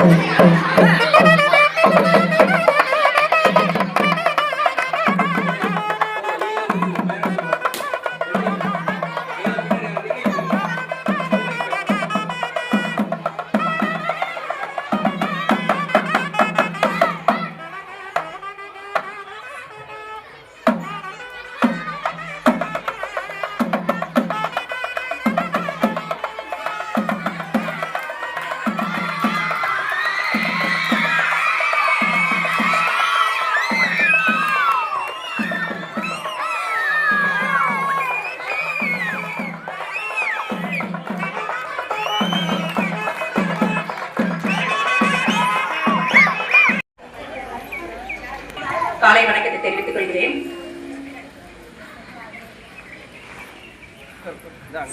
Thank you.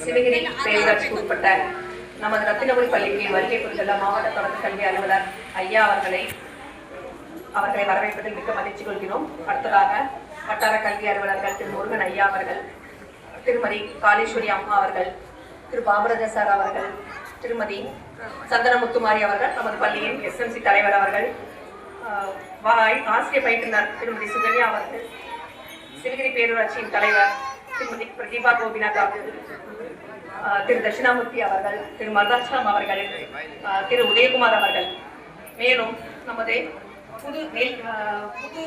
Sivagiri பேரூராட்சிக்கு உட்பட்ட நமது ரத்தினபுரி பள்ளிக்கு வருகை புரிந்துள்ள மாவட்ட தொடக்க கல்வி அலுவலர் ஐயா அவர்களை அவர்களை வரவேற்பதில் மிக்க மகிழ்ச்சி கொள்கிறோம். அடுத்ததாக வட்டார கல்வி அலுவலர்கள் திரு முருகன் ஐயா அவர்கள் திருமதி காளீஸ்வரி அம்மா அவர்கள் திரு பாபராஜ சார் அவர்கள் திருமதி சந்தனமுத்துமாரி அவர்கள் நமது பள்ளியின் எஸ்எம்சி தலைவர் அவர்கள் ஆஹ், வாய் ஆசிரியர் பயிற்றுனர் திருமதி சுகன்யா அவர்கள் சிவகிரி பேரூராட்சியின் தலைவர் திருமதி பிரதீபா கோபிநாத் அவர்கள் திரு தட்சிணாமூர்த்தி அவர்கள் திரு மருதாச்சலம் அவர்கள் திரு உதயகுமார் அவர்கள். மேலும் நமது புது நெல் புது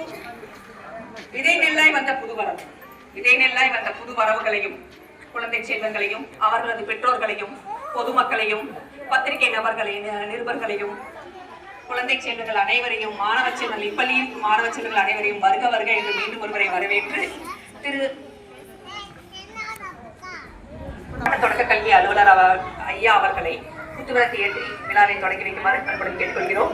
விதை நெல்லாய் வந்த புது வரவு விதை நெல்லாய் வந்த புது வரவுகளையும் குழந்தை செல்வங்களையும் அவர்களது பெற்றோர்களையும் பொதுமக்களையும் பத்திரிகை நபர்களையும் நிருபர்களையும் குழந்தை செல்வங்கள் அனைவரையும் மாணவ செல்வங்கள் இப்பள்ளியில் மாணவ செல்வங்கள் அனைவரையும் வருக வருக என்று மீண்டும் ஒருவரை வரவேற்று திரு தொடக்க கல்வி அலுவலர் அவர் ஐயா அவர்களை புத்துணர்ச்சி ஏற்றி விழாவை தொடங்கி வைக்குமாறு அன்புடன் கேட்டுக்கொள்கிறோம்.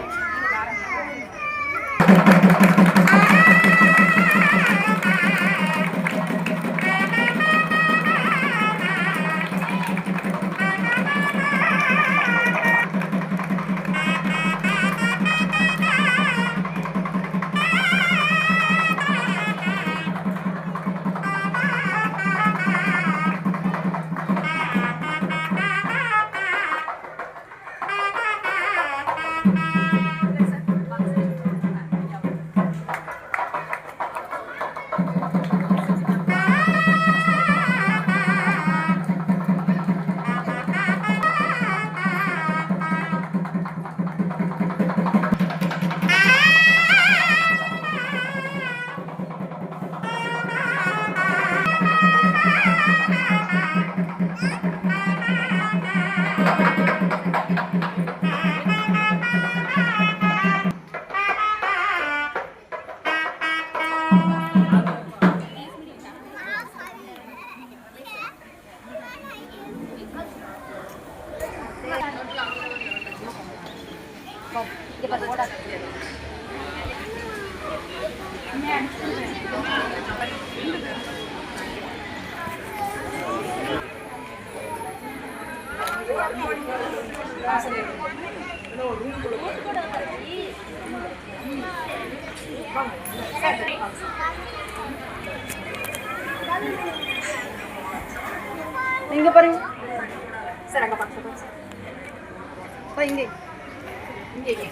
இங்க பாருங்க. சார் அங்கே பார்த்து சார். பா, இங்கே. இங்கே இங்கே.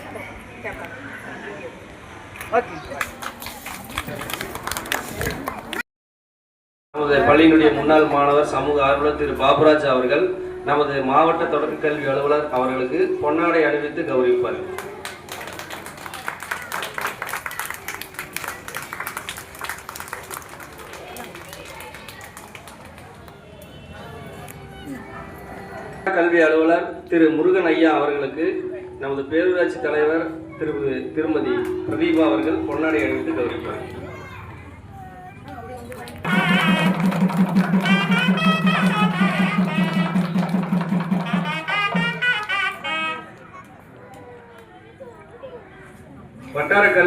கேட்பேன் ஓகே. நமது பள்ளியினுடைய முன்னாள் மாணவர் சமூக ஆர்வலர் திரு பாபுராஜ் அவர்கள் நமது மாவட்ட தொடக்க கல்வி அலுவலர் அவர்களுக்கு பொன்னாடை அணிவித்து கௌரவிப்பார். கல்வி அலுவலர் திரு முருகன் ஐயா அவர்களுக்கு நமது பேரூராட்சி தலைவர் திரு திருமதி பிரதீபா அவர்கள் பொன்னாடை அணிவித்து கௌரவிப்பார்.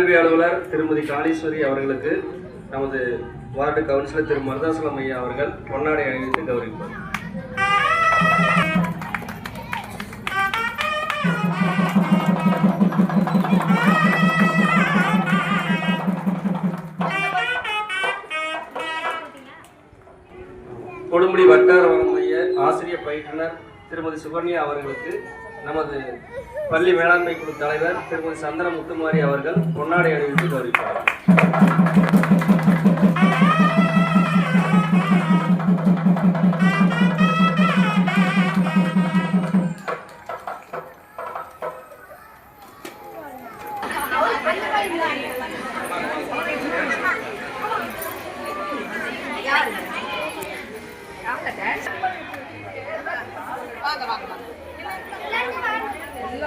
கல்வி அலுவலர் திருமதி காளீஸ்வரி அவர்களுக்கு நமது வார்டு கவுன்சிலர் திரு மருதாசலம் ஐயா அவர்கள் பொன்னாடை அணிவித்து கௌரவிப்பார் கொடுமுடி வட்டார வளம் மைய ஆசிரியர் பயிற்றுனர் திருமதி சுகன்யா அவர்களுக்கு நமது பள்ளி மேலாண்மை குழு தலைவர் திருமதி சந்திர முத்துமாரி அவர்கள் பொன்னாடை அணிவித்து கௌரவிப்பார்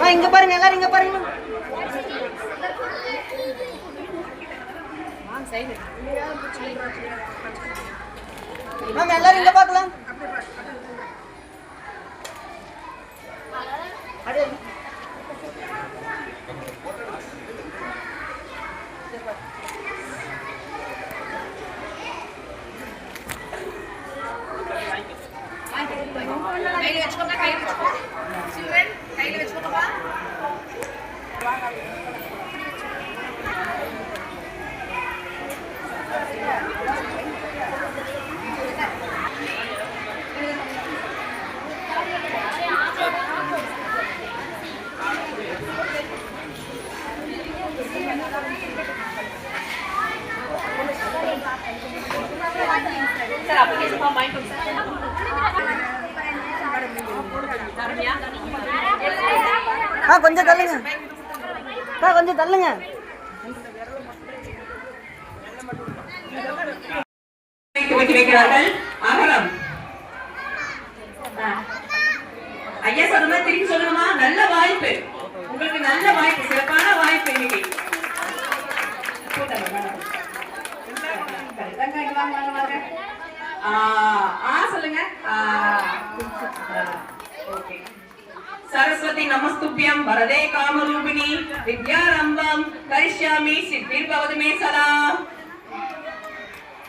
ஆ இங்க பாருங்க எல்லாரும் இங்க பாருங்க மேம் எல்லாரும் இங்க பார்க்கலாம் அப்படியே. கையில வச்சுக்கோங்க கையில வச்சுக்கோங்க சில்ட்ரன் கையில வச்சுக்கோங்கப்பா சார் அப்ளிகேஷன் ஃபார்ம் வாங்கிக்கோங்க சார் ஆ கொஞ்சம் தள்ளுங்க ஆ கொஞ்சம் தள்ளுங்க துவக்கி வைக்கிறார்கள் அகரம். ஐயா சொல்லுமா திருப்பி சொல்லணுமா நல்ல வாய்ப்பு உங்களுக்கு நல்ல வாய்ப்பு சிறப்பான வாய்ப்பு இன்னைக்கு கூட்டமா, வாங்க. வாங்க, வாங்க, வாங்க, வாங்க. ஆ, சொல்லுங்க. ஓகே. சரஸ்வதி நமஸ்துபியம் வரதே காமரூபிணி வித்யாரம்பம் கரிஷ்யாமி சித்திர்பவது மே சதா.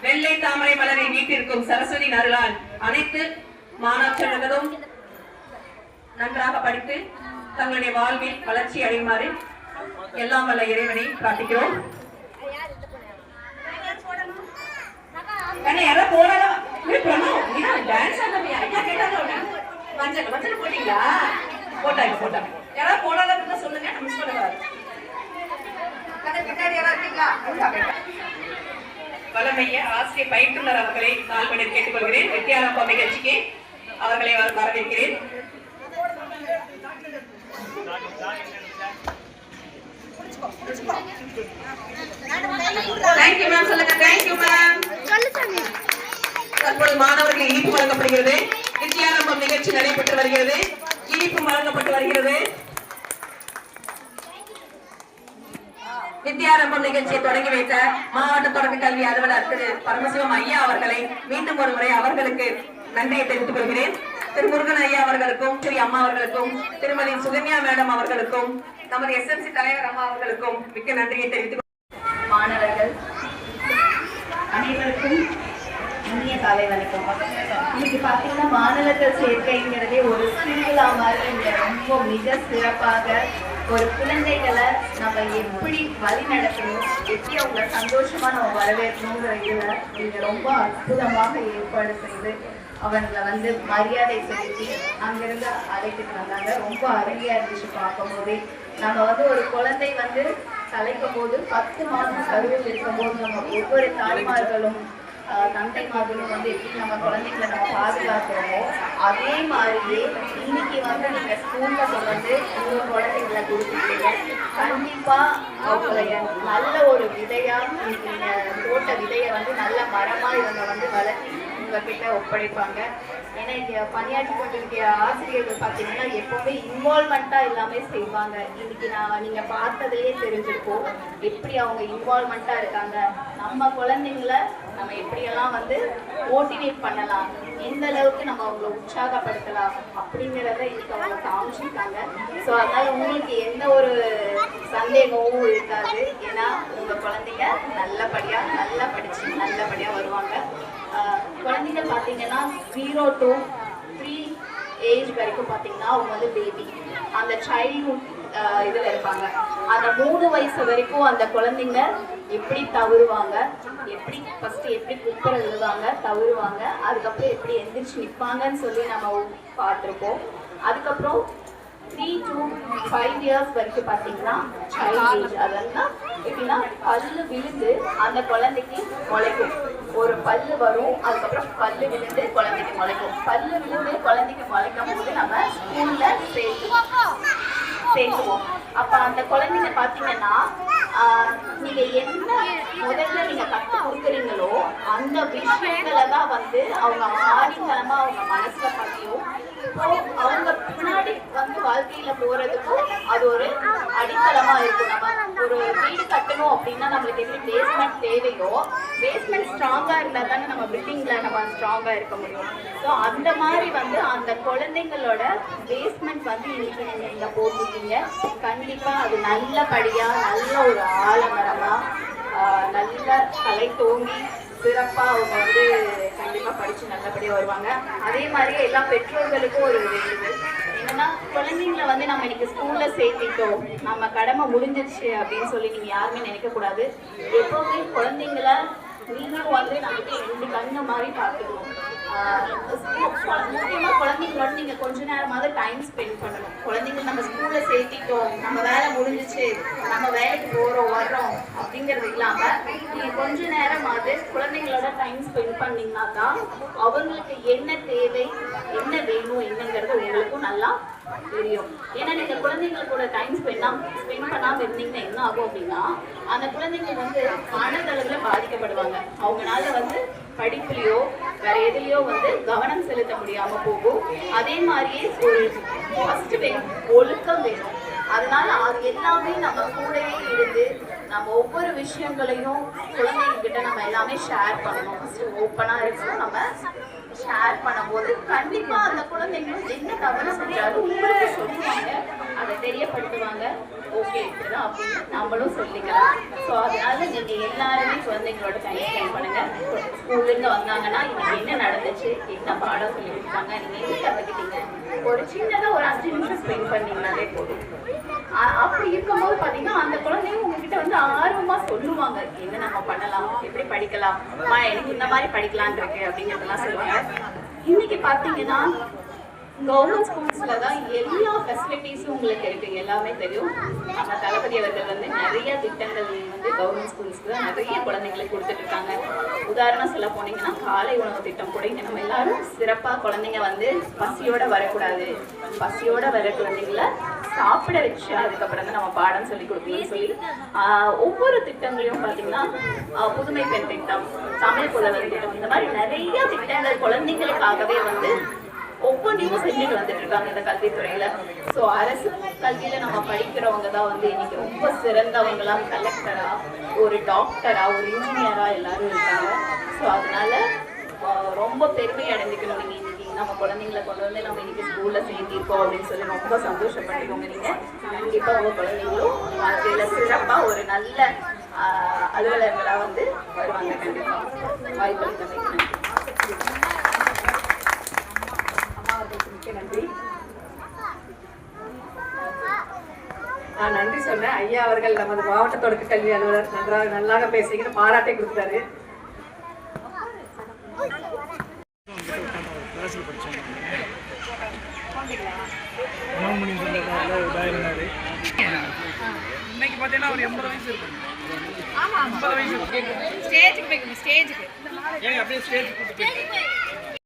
வெள்ளை தாமரை மலரை வீட்டிற்கும் சரஸ்வதி நருளால் அனைத்து மாணாக்கர்களும் நன்றாக படித்து தங்களுடைய வாழ்வில் வளர்ச்சி அடையுமாறு எல்லாம் வல்ல இறைவனை பிரார்த்திக்கிறோம். கண்ணே, யாரோ போடலாம். ஏய், பிரணவ், நீதான் dance ஆடுறியா? ஐயா கேட்டாங்க உன்னை. மஞ்சள் மஞ்சள் போட்டீங்களா? போட்டாங்க போட்டாங்க யாராவது போடாத சொல்லுங்க நம்ம மிஸ் கதை பின்னாடி யாராவது இருக்கீங்களா. வளமைய ஆசிரியர் பயிற்றுனர் அவர்களை நாள்படி கேட்டுக்கொள்கிறேன். வித்யாரம்ப நிகழ்ச்சிக்கு அவர்களை வர- வரவேற்கிறேன். தேங்க்யூ மேம் சொல்லுங்க. தேங்க்யூ மேம் தற்போது மாணவர்கள் இனிப்பு வழங்கப்படுகிறது. வித்யாரம்பம் நிகழ்ச்சி நடைபெற்று வருகிறது. இனிப்பு வழங்கப்பட்டு வருகிறது. வித்யாரம்பம் நிகழ்ச்சியை தொடங்கி வைத்த மாவட்ட தொடக்க கல்வி அலுவலர் திரு பரமசிவம் ஐயா அவர்களை மீண்டும் ஒரு முறை அவர்களுக்கு நன்றியை தெரிவித்துக் கொள்கிறேன். திரு முருகன் ஐயா அவர்களுக்கும் திரு அம்மா அவர்களுக்கும் திருமதி சுகன்யா மேடம் அவர்களுக்கும் நமது எஸ்எம்சி தலைவர் அம்மா அவர்களுக்கும் மிக்க நன்றியை தெரிவித்துக் மாணவர்கள் அனைவருக்கும் இனிய காலை வணக்கம். இன்னைக்கு பார்த்தீங்கன்னா மாநிலத்தை சேர்க்கைங்கிறதே ஒரு திருவிழா மாதிரி இங்க ரொம்ப மிக சிறப்பாக ஒரு குழந்தைகளை நம்ம எப்படி வழி நடத்தணும் எப்படி அவங்கள சந்தோஷமா நம்ம வரவேற்கணுங்கிற இதுல நீங்க ரொம்ப அற்புதமாக ஏற்பாடு செய்து அவங்களை வந்து மரியாதை செலுத்தி அங்கிருந்து அழைத்துட்டு வந்தாங்க. ரொம்ப அருமையா இருந்துச்சு பார்க்கும்போதே. நம்ம வந்து ஒரு குழந்தை வந்து கலைக்கும் போது பத்து மாதம் கருவில் இருக்கும்போது நம்ம ஒவ்வொரு தாய்மார்களும் தந்தை தந்தைமார்களும் வந்து எப்படி நம்ம குழந்தைங்களை நம்ம பாதுகாக்கிறோமோ அதே மாதிரியே இன்னைக்கு வந்து நீங்க ஸ்கூல்ல கொண்டு வந்து உங்க குழந்தைங்களை கொடுத்துருக்கீங்க கண்டிப்பா அவங்களை நல்ல ஒரு விதையா இன்னைக்கு நீங்க போட்ட விதையை வந்து நல்ல மரமா இவங்க வந்து வளர்த்தி உங்ககிட்ட ஒப்படைப்பாங்க ஏன்னா இங்க பணியாற்றி கொண்டிருக்கிற ஆசிரியர்கள் பார்த்தீங்கன்னா எப்பவுமே இன்வால்மெண்ட்டா எல்லாமே செய்வாங்க இன்னைக்கு நான் நீங்க பார்த்ததையே தெரிஞ்சிருக்கோம் எப்படி அவங்க இன்வால்மெண்ட்டா இருக்காங்க நம்ம குழந்தைங்கள நம்ம எப்படியெல்லாம் வந்து மோட்டிவேட் பண்ணலாம் எந்த அளவுக்கு நம்ம அவங்கள உற்சாகப்படுத்தலாம் அப்படிங்கிறத இன்னைக்கு அவங்க காமிச்சிருக்காங்க. ஸோ அதனால உங்களுக்கு எந்த ஒரு சந்தேகமும் இருக்காது. ஏன்னா உங்க குழந்தைங்க நல்லபடியாக நல்லா படிச்சு நல்லபடியாக வருவாங்க. குழந்தைங்க பார்த்தீங்கன்னா ஜீரோ டு த்ரீ ஏஜ் வரைக்கும் பார்த்தீங்கன்னா அவங்க வந்து பேபி அந்த சைல்ட்ஹுட் இதில் இருப்பாங்க. அந்த மூணு வயசு வரைக்கும் அந்த குழந்தைங்க எப்படி தவறுவாங்க எப்படி ஃபர்ஸ்ட் எப்படி குப்பரை விழுவாங்க தவறுவாங்க அதுக்கப்புறம் எப்படி எந்திரிச்சு நிற்பாங்கன்னு சொல்லி நம்ம பார்த்துருக்கோம் அதுக்கப்புறம் த்ரீ டூ ஃபைவ் இயர்ஸ் வரைக்கும் பார்த்தீங்கன்னா சைல்ட் ஏஜ் அதெல்லாம் எப்படின்னா பல்லு விழுந்து அந்த குழந்தைக்கு முளைக்கும். ஒரு பல்லு வரும் அதுக்கப்புறம் பல்லு விழுந்து குழந்தைக்கு முளைக்கும். பல்லு விழுந்து குழந்தைக்கு முளைக்கும் போது நம்ம ஸ்கூலில் சேர்த்து பேசுவோம். அப்ப அந்த குழந்தைங்க பாத்தீங்கன்னா நீங்கள் நீங்க என்ன முதல்ல நீங்க கத்து கொடுக்குறீங்களோ அந்த விஷயங்களை தான் வந்து அவங்க ஆணித்தனமா அவங்க மனசுல பதியும். அவங்க பின்னாடி வந்து வாழ்க்கையில போறதுக்கும் அது ஒரு அடித்தளமா இருக்கும். நம்ம ஒரு வீடு கட்டணும் அப்படின்னா நம்மளுக்கு எப்படி பேஸ்மெண்ட் தேவையோ பேஸ்மெண்ட் ஸ்ட்ராங்கா இருந்தா தானே நம்ம பில்டிங்ல நம்ம ஸ்ட்ராங்கா இருக்க முடியும். ஸோ அந்த மாதிரி வந்து அந்த குழந்தைங்களோட பேஸ்மெண்ட் வந்து இன்னைக்கு நீங்க இங்க போட்டிருக்கீங்க. கண்டிப்பா அது நல்லபடியா நல்ல ஒரு ஆலமரமா நல்ல தலை தோங்கி சிறப்பா அவங்க வந்து படித்து படிச்சு நல்லபடியா வருவாங்க. அதே மாதிரி எல்லா பெற்றோர்களுக்கும் ஒரு வேண்டுதல் என்னன்னா குழந்தைங்களை வந்து நம்ம இன்னைக்கு ஸ்கூல்ல சேர்த்திட்டோம். நம்ம கடமை முடிஞ்சிருச்சு அப்படின்னு சொல்லி நீங்க யாருமே நினைக்க கூடாது எப்பவுமே குழந்தைங்கள நீங்களும் வந்து நமக்கு ரெண்டு கண்ணு மாதிரி பார்த்துக்கணும். குழந்தைங்களோட நீங்க கொஞ்ச நேரமாவது டைம் ஸ்பெண்ட் பண்ணணும். குழந்தைங்க நம்ம ஸ்கூல்ல சேர்த்திட்டோம் நம்ம வேலை முடிஞ்சிச்சு நம்ம வேலைக்கு போறோம் வர்றோம் அப்படிங்கிறது இல்லாம நீங்க கொஞ்ச நேரமாவது குழந்தைங்களோட டைம் ஸ்பெண்ட் பண்ணீங்கன்னா தான் அவங்களுக்கு என்ன தேவை என்ன வேணும் என்னங்கிறது உங்களுக்கும் நல்லா தெரியும். ஏன்னா நீங்க குழந்தைங்க கூட டைம் ஸ்பெண்ட் ஸ்பெண்ட் பண்ணாம இருந்தீங்கன்னா என்ன ஆகும் அப்படின்னா அந்த குழந்தைங்க வந்து மனதளவுல பாதிக்கப்படுவாங்க. அவங்களால வந்து படிப்புலையோ வேற எதுலையோ வந்து கவனம் செலுத்த முடியாம போகும். அதே மாதிரியே ஒரு ஃபர்ஸ்ட் வேணும் ஒழுக்கம் வேணும். அதனால அது எல்லாமே நம்ம கூடவே இருந்து நம்ம ஒவ்வொரு விஷயங்களையும் குழந்தைங்கிட்ட நம்ம எல்லாமே ஷேர் பண்ணணும். ஃபர்ஸ்ட் ஓப்பனா இருக்கணும் நம்ம ஷேர் பண்ணும்போது கண்டிப்பா அந்த குழந்தைங்களும் என்ன கவனம் செஞ்சாலும் உங்களுக்கு சொல்லுவாங்க. அதை தெரியப்படுத்துவாங்க. ஓகே இப்படிதான் அப்படின்னு நம்மளும் சொல்லிக்கலாம். ஸோ அதனால நீங்க எல்லாருமே குழந்தைங்களோட டைம் பண்ணுங்க. ஸ்கூல்ல இருந்து வந்தாங்கன்னா இன்னைக்கு என்ன நடந்துச்சு என்ன பாடம் சொல்லி கொடுத்தாங்க நீங்க என்ன கத்துக்கிட்டீங்க? ஒரு சின்னதா ஒரு அஞ்சு நிமிஷம் ஸ்பெண்ட் பண்ணீங்கனாலே போதும். அப்படி இருக்கும்போது பாத்தீங்கன்னா அந்த குழந்தைங்க உங்ககிட்ட வந்து ஆர்வமா சொல்லுவாங்க. என்ன நம்ம பண்ணலாம்? எப்படி படிக்கலாம்? எனக்கு இந்த மாதிரி படிக்கலாம்னு இருக்கு அப்படிங்கிறதெல்லாம் சொல்லுவாங்க. இன்னைக்கு பாத்தீங்கன்னா கவர்மெண்ட் ஸ்கூல்ஸ்ல தான் எல்லா ஃபெசிலிட்டிஸும் உங்களுக்கு இருக்கு. எல்லாமே தெரியும். நம்ம தளபதி அவர்கள் வந்து நிறைய திட்டங்கள் வந்து கவர்மெண்ட் ஸ்கூல்ஸ்க்கு தான் நிறைய குழந்தைங்களுக்கு கொடுத்துட்டு இருக்காங்க உதாரணம் சொல்ல போனீங்கன்னா காலை உணவு திட்டம் கூட நம்ம எல்லாரும் சிறப்பாக குழந்தைங்க வந்து பசியோட வரக்கூடாது. பசியோட வர குழந்தைங்கள சாப்பிட வச்சு அதுக்கப்புறம் தான் நம்ம பாடம் சொல்லி கொடுக்கணும்னு சொல்லி ஒவ்வொரு திட்டங்களையும் பார்த்தீங்கன்னா புதுமை பெண் திட்டம் தமிழ் புலவர் திட்டம் இந்த மாதிரி நிறைய திட்டங்கள் குழந்தைங்களுக்காகவே வந்து ஒவ்வொன்றையும் செஞ்சுட்டு வந்துட்டு இருக்காங்க இந்த கல்வித்துறையில. ஸோ அரசு கல்வியில நம்ம படிக்கிறவங்க தான் வந்து இன்னைக்கு ரொம்ப சிறந்தவங்களா கலெக்டரா ஒரு டாக்டரா ஒரு இன்ஜினியரா எல்லாரும் இருக்காங்க. ஸோ அதனால ரொம்ப பெருமை அடைஞ்சிக்கணும் நீங்க இன்னைக்கு. நம்ம குழந்தைங்களை கொண்டு வந்து நம்ம இன்னைக்கு ஸ்கூல்ல சேர்த்திருக்கோம் அப்படின்னு சொல்லி ரொம்ப சந்தோஷப்பட்டுக்கோங்க நீங்க. கண்டிப்பா உங்க குழந்தைங்களும் வாழ்க்கையில சிறப்பா ஒரு நல்ல அலுவலர்களா வந்து வருவாங்க. கண்டிப்பா. வாய்ப்பு நன்றி அம்மா நன்றி நான் நன்றி சொன்னேன். ஐயா அவர்கள் நமது மாவட்ட தொடக்க கல்வி அலுவலர் நன்றாக நல்லாக பேசுகிறேன் பாராட்டை கொடுத்தாரு. மனோன்மணி சொந்தக்காரில் இதாக இருந்தார் இன்னைக்கு பார்த்தீங்கன்னா ஒரு எண்பது வயசு இருக்கும் எண்பது வயசு இருக்கும் ஸ்டேஜுக்கு. ஸ்டேஜுக்கு அப்படியே ஸ்டேஜ் கூட்டு போய்